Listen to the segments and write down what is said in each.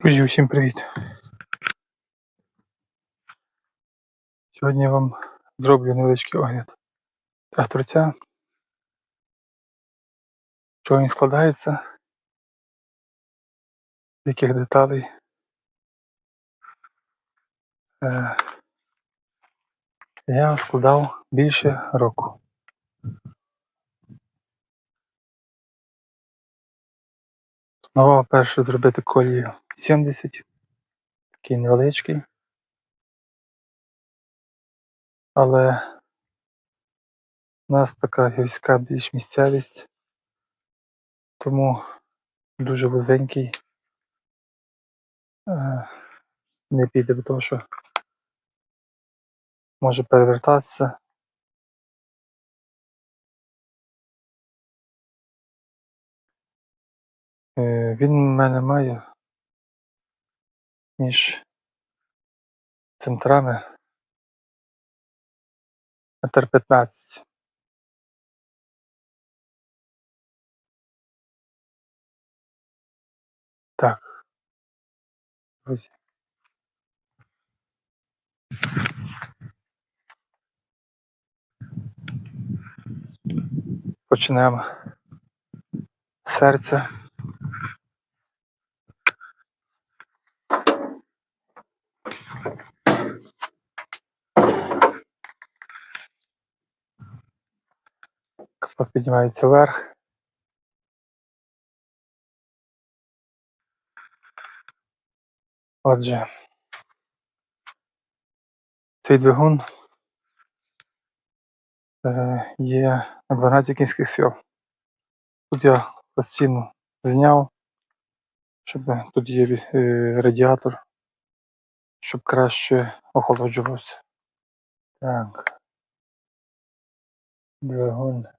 Друзі, усім привіт! Сьогодні я вам зроблю невеличкий огляд тракторця. Що він складається, з яких деталей. Е, Я складав більше року. Планував перше зробити колію 70, такий невеличкий. Але у нас така гірська більш місцевість, тому дуже вузенький е, не піде, бо того що може перевертатися. Він в мене має між центрами метр 15. Так. Друзі. Почнемо з піднімається вверх. Отже, цей двигун е, є на 12 кінських сил. Тут я пластину зняв, щоб тут є е, радіатор, щоб краще охолоджувався. Так. Двигун.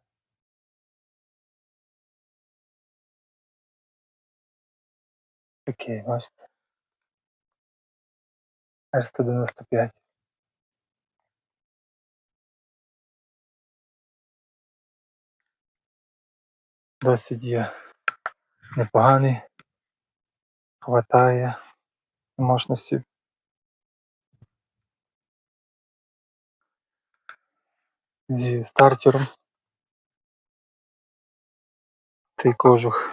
Такий, бачите. Р-195. Досить є непоганий. Хватає мощності. Зі стартером. Цей кожух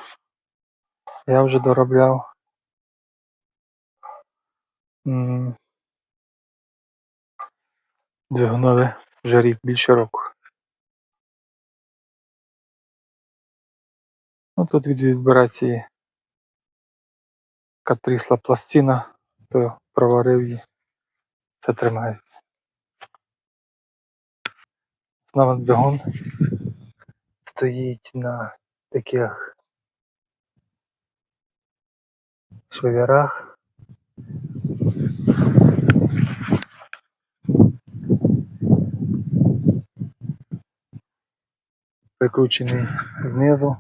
я вже доробляв. Двигунові вже рік більше року. Ну тут від вібрації така трісла пластина, то проварив її. Це тримається. Знову двигун стоїть на таких швеллерах. Прикручений знизу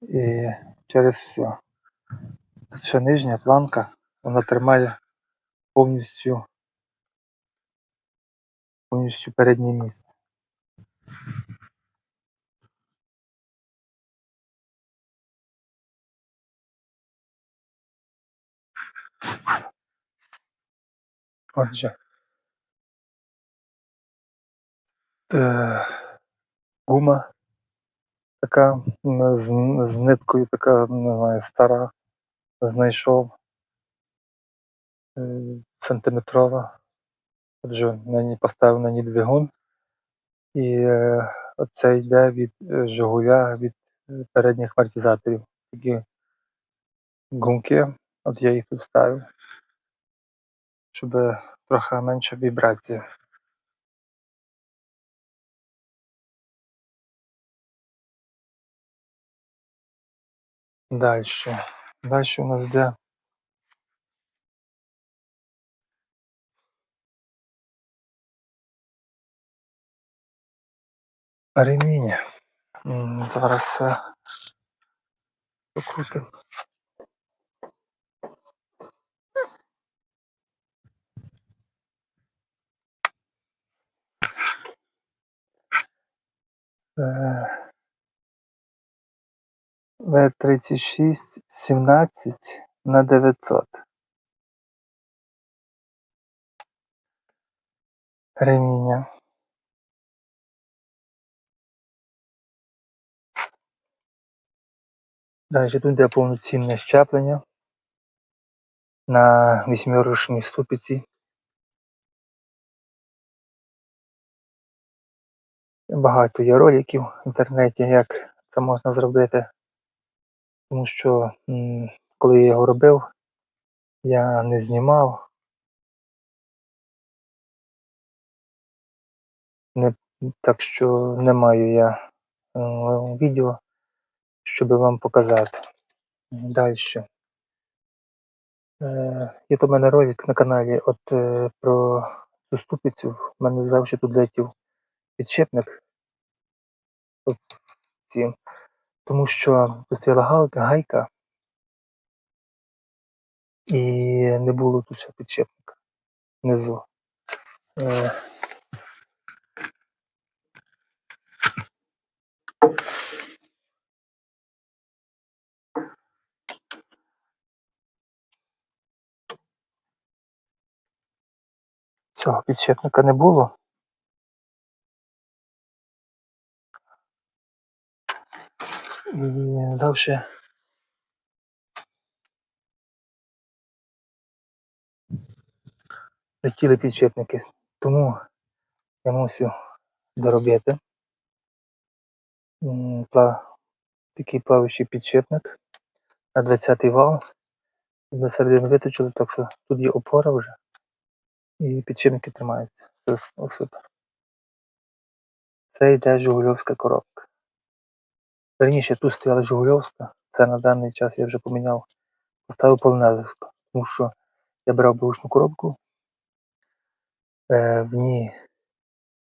і через все. Тут ще нижня планка, вона тримає повністю повністю переднє місце. Отже. Е, гума така з, з ниткою, така, не знаю, стара, знайшов е, сантиметрова. Отже, на ній поставив на ній двигун. І е, оце йде від Жигуля від передніх амортизаторів. Такі гумки, от я їх тут ставив, щоб трохи менша вібрація. Далі. Далі у нас йде ремінь. Зараз е, покрутимо. В36 17 на 900. Реміння. Далі тут йде повноцінне щеплення на вісьмиручній ступиці. Багато є роликів в інтернеті, як це можна зробити. Тому що коли я його робив, я не знімав. Не, так що не маю я е, відео, щоб вам показати. Далі. Е, є в мене ролик на каналі от е, про цю ступицю. В мене завжди тут летів підшипник. От, ці, тому що стояла галка, гайка, і не було тут ще підшипника внизу. Е, Цього підшипника не було. Завжди летіли підшипники. Тому я мусив доробити такий плаваючий підшипник на 20-й вал. До середини виточили, так що тут є опора вже. І підшипники тримаються. Супер. Це йде Жигульовська коробка. Верніше тут стояла Жигульовська, це на даний час я вже поміняв. Поставив полонезовську, тому що я брав бушну коробку, е, в ній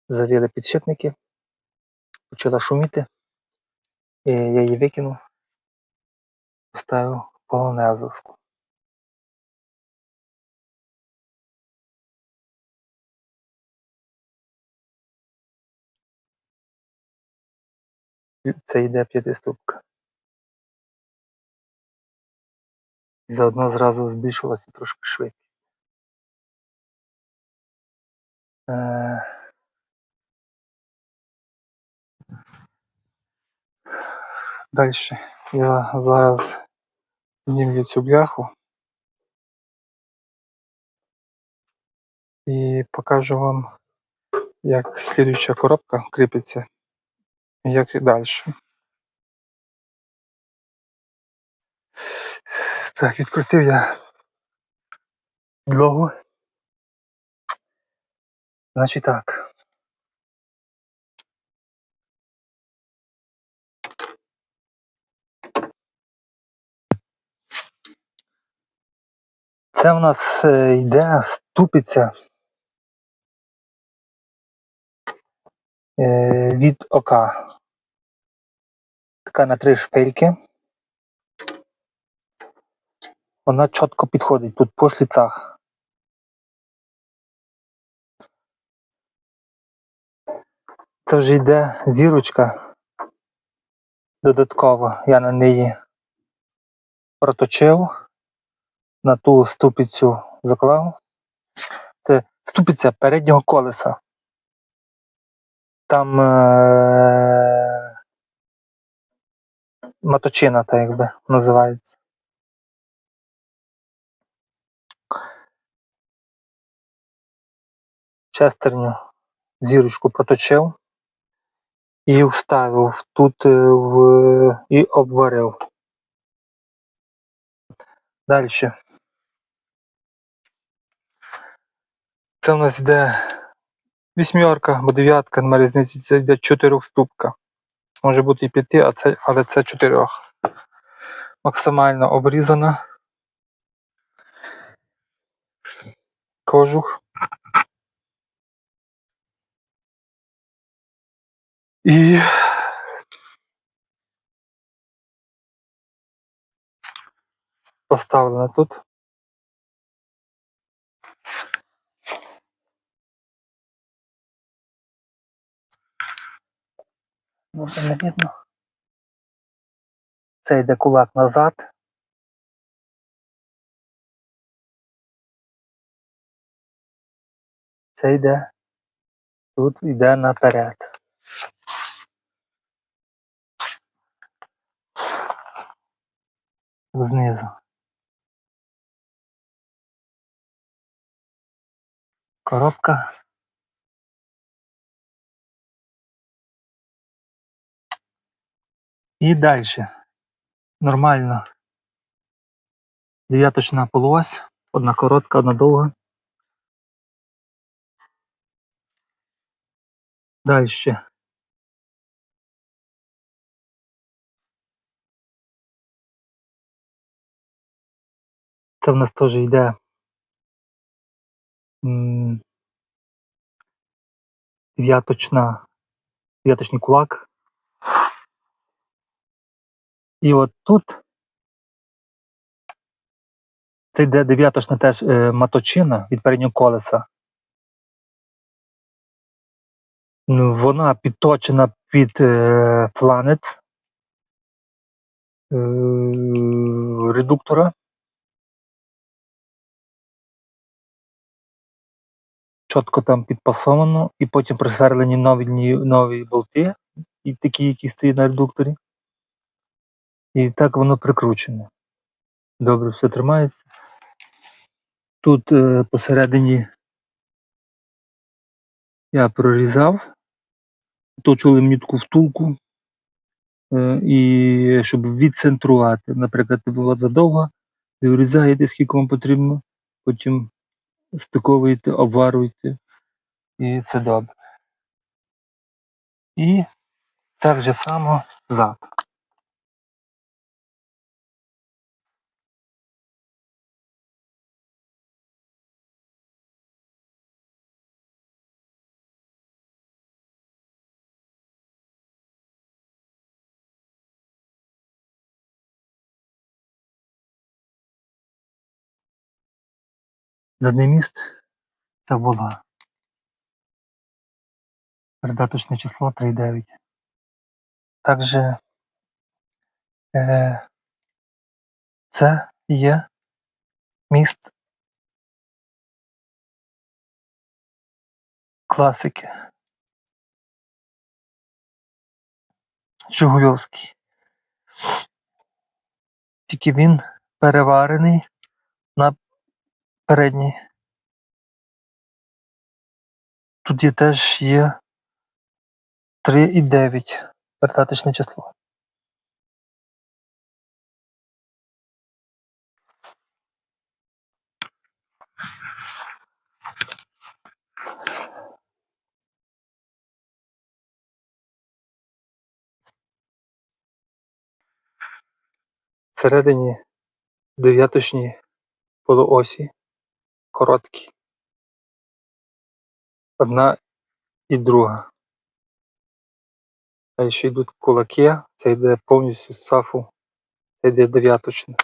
завіли підшипники, почала шуміти, і я її викинув, поставив полонезовську. Це йде п'ятиступка. Заодно зразу збільшилася трошки швидкість. Е, Далі я зараз знімлю цю бляху і покажу вам, як слідуюча коробка кріпиться, як і далі. Так, відкрутив я підлогу. Значить так. Це в нас е, йде ступиця від ока. Така на три шпильки. Вона чітко підходить тут по шліцах. Це вже йде зірочка додаткова. Я на неї проточив, на ту ступицю заклав. Це ступиця переднього колеса. Там е- маточина, так якби називається. Шестерню зірочку проточив і вставив тут е, в і обварив. Далі. Це у нас йде вісьмерка або дев'ятка, на різниці це йде чотирьохступка. Може бути і п'яти, а це, але це чотирьох. Максимально обрізана. Кожух. І поставлена тут. Може не видно. Це йде кулак назад. Це йде. Тут йде наперед. Знизу. Коробка. І далі. Нормально. Дев'яточна полуось. Одна коротка, одна довга. Далі. Це в нас теж йде дев'яточна, дев'яточний кулак. І от тут це йде дев'яточна теж е, маточина від переднього колеса. Ну, вона підточена під е, фланець е, редуктора. Чітко там підпасовано, і потім присверлені нові, нові болти, і такі, які стоять на редукторі. І так воно прикручене. Добре, все тримається. Тут е, посередині я прорізав, точили мені таку втулку, е, і щоб відцентрувати. Наприклад, от задовго, ви вирізаєте, скільки вам потрібно, потім стиковуєте, обварюєте, і це добре. І так же само зад. Задній міст це було передаточне число 3,9. Також е, це є міст класики. Жигульовський. Тільки він переварений на передній. Тут є теж є 3,9 передаточне число. Всередині дев'яточні полуосі короткі. Одна і друга. Далі йдуть кулаки, це йде повністю з сафу, це йде дев'яточне.